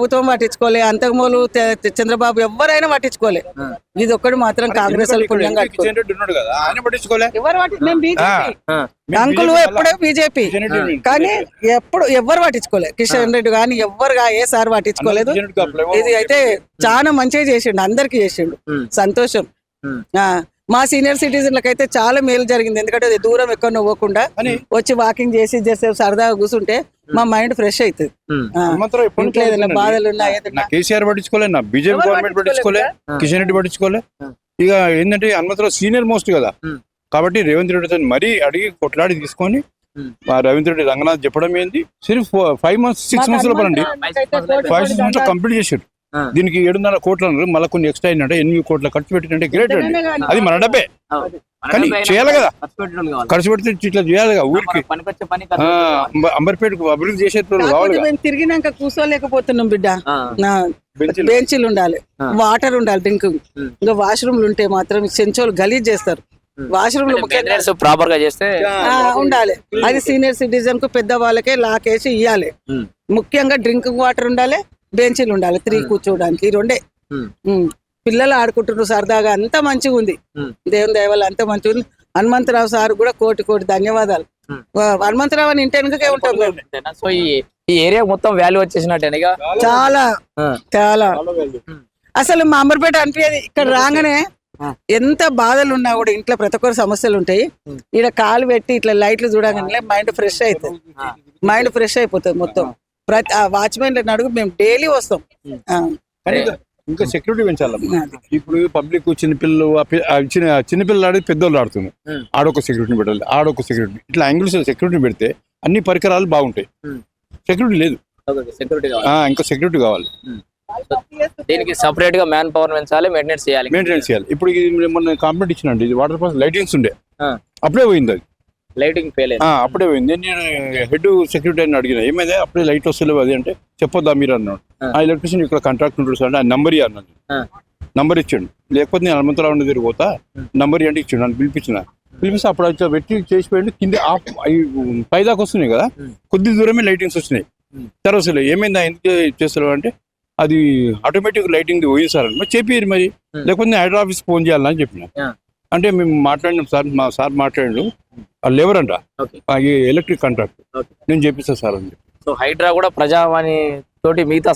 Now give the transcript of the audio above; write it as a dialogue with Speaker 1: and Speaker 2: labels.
Speaker 1: ప్రభుత్వం పట్టించుకోలే అంతకుమూలు చంద్రబాబు ఎవరైనా పట్టించుకోలే. ఇది ఒక్కడు మాత్రం కాంగ్రెస్ ఎవరు అంకుల్ ఎప్పుడో బీజేపీ. కానీ ఎప్పుడు ఎవ్వరు పట్టించుకోలేదు కిషన్ రెడ్డి కానీ ఎవ్వరు గా- ఏ సార్ పట్టించుకోలేదు. ఇది అయితే చాలా మంచిగా చేసిండు అందరికి చేసిండు. సంతోషం. మా సీనియర్ సిటిజన్లకు అయితే చాలా మేలు జరిగింది. ఎందుకంటే అది దూరం ఎక్కడ పోకుండా
Speaker 2: అని?
Speaker 1: వచ్చి వాకింగ్ చేసి చేసే సరదాగా కూర్చుంటే మా మైండ్ ఫ్రెష్ అవుతుంది? బాధలు
Speaker 2: కేసీఆర్ పట్టించుకోలే నా బీజేపీ గవర్నమెంట్ పట్టించుకోలే. కిషన్ రెడ్డి పట్టించుకోలే.
Speaker 3: ఆ.
Speaker 2: ఇక ఏంటంటే హనుమంతరావు సీనియర్ మోస్ట్ కదా. కాబట్టి రేవంత్ రెడ్డితో మరీ అడిగి కొట్లాడి తీసుకొని రేవంత్ రెడ్డి రంగనాథ్ చెప్పడం ఏంది? సిర్ఫ్ ఫైవ్ మంత్స్ సిక్స్ మంత్స్ లోపల అండి ఫైవ్ సిక్స్ మంత్స్ కంప్లీట్ చేశారు. దీనికి ఏడున్నర కోట్లు అన్నారు. మళ్ళీ కొన్ని ఎక్స్ట్రా అయినట్టే ఎనిమిది కోట్ల ఖర్చు పెట్టినంటే గ్రేట్ అండి. అది మన డబ్బే. కానీ చేయాలి కదా.
Speaker 3: ఖర్చు
Speaker 2: పెడితే ఇట్లా చేయాలి కదా ఊరికి. అంబర్పేటకు అభివృద్ధి కావాలి
Speaker 1: మేము తిరిగినాక కూర్చోలేకపోతున్నాం బిడ్డ.
Speaker 2: బెంచీలు.
Speaker 1: ఉండాలి. వాటర్ ఉండాలి డ్రింక్. ఇంకా వాష్రూమ్లు ఉంటే మాత్రం సెంచోలు గలీజ్ చేస్తారు. ముఖ్యంగా
Speaker 3: మెయింటెనెన్స్ ప్రాపర్గా చేస్తే
Speaker 1: ఉండాలి. అది సీనియర్ సిటిజన్కు పెద్ద వాళ్ళకే లాకేసి ఇవ్వాలి. ముఖ్యంగా డ్రింకింగ్ వాటర్ ఉండాలి. బెంచీలు ఉండాలి త్రీ కూర్చోడానికి ఈ రెండే. పిల్లలు ఆడుకుంటున్నారు సరదాగా అంత మంచిగా ఉంది. దేవుని దయ వల్ల అంత మంచిగా ఉంది. హనుమంతరావు సార్ కూడా కోటి కోటి ధన్యవాదాలు. హనుమంతరావు అని ఇంటి వెనుకకే ఉంటాం?
Speaker 3: సో ఈ ఏరియా మొత్తం వాల్యూ వచ్చేసినట్టేనా ఇక?
Speaker 1: చాలా. చాలా. అసలు మా అంబర్పేట అనిపించేది ఇక్కడ రాగానే. ఎంత బాధలు ఉన్నా కూడా ఇంట్లో ప్రతి ఒక్కరు సమస్యలు ఉంటాయి. ఇక్కడ కాలు పెట్టి ఇట్లా లైట్లు చూడగానే మైండ్ ఫ్రెష్ అవుతుంది. మైండ్ ఫ్రెష్ అయిపోతుంది మొత్తం. ప్రతి ఆ వాచ్మెన్ అడుగు మేము డైలీ వస్తాం.
Speaker 2: ఇంకా- సెక్యూరిటీ పెంచాలి. ఇప్పుడు పబ్లిక్ చిన్నపిల్లలు ఆ పి- ఆ చిన్న చిన్నపిల్లలు ఆడి పెద్దోళ్ళు ఆడుతున్నారు.
Speaker 3: ఉమ్.
Speaker 2: ఆడొక సెక్యూరిటీ పెట్టాలి ఆడొక సెక్యూరిటీ ఇట్లా యాంగిల్స్ సెక్యూరిటీ పెడితే అన్ని పరికరాలు బాగుంటాయి. సెక్యూరిటీ లేదు.
Speaker 3: సెక్యూరిటీ కావాలి.
Speaker 2: ఆ, ఇంకా సెక్యూరిటీ కావాలి.
Speaker 3: దీనికి సపరేట్గా మ్యాన్ పవర్ పెంచాలి మెయింటెనెన్స్ చేయాలి.
Speaker 2: మెయింటెనెన్స్ చేయాలి. ఇప్పుడు ఇది మొన్న కాంప్లైంట్ ఇచ్చినండి ఇది వాటర్ పాస్ లైటింగ్స్ ఉండే. అప్పుడే పోయింది అది.
Speaker 3: లైటింగ్ ఫెయిల్
Speaker 2: ఆ, అప్పుడే పోయింది. నేను హెడ్ సెక్యూరిటీ అని అడిగిన ఏమైంది? అప్పుడే లైట్ వస్తలేవు అది అంటే చెప్పొద్దా మీరు అన్నాడు.
Speaker 3: ఆ.
Speaker 2: ఎలక్ట్రిషియన్ ఇక్కడ కాంట్రాక్ట్ ఉంటాడు సార్ ఆ నంబర్ అన్నాడు. నంబర్ ఇచ్చాడు. లేకపోతే నేను హనుమంతరావు దగ్గర పోతా నంబర్ అంటే ఇచ్చాడు నన్ను పిలిపించిన. పిలిపిస్తే అప్పుడు అయితే పెట్టి చేసిపోయింది కింద ఆఫ్ అయి పైదాకా వస్తున్నాయి కదా. కొద్ది దూరమే లైటింగ్స్ వచ్చినాయి. అసలు ఏమైందా? ఎందుకు చేస్తారు అంటే అది ఆటోమేటిక్ లైటింగ్ పోయింది సార్. అని చెప్పారు మరి. లేకపోతే నేను హైదరాబాద్ ఆఫీస్ ఫోన్ చేయాలని చెప్పిన. అంటే మేము మాట్లాడినాం సార్ మా సార్ మాట్లాడాడు ఆ, ఈ ఎలక్ట్రిక్ కాంట్రాక్ట్. నేను చెప్పిస్తా సార్ అని చెప్పి.
Speaker 3: సో హైడ్రా కూడా ప్రజావాణి తోటి మిగతా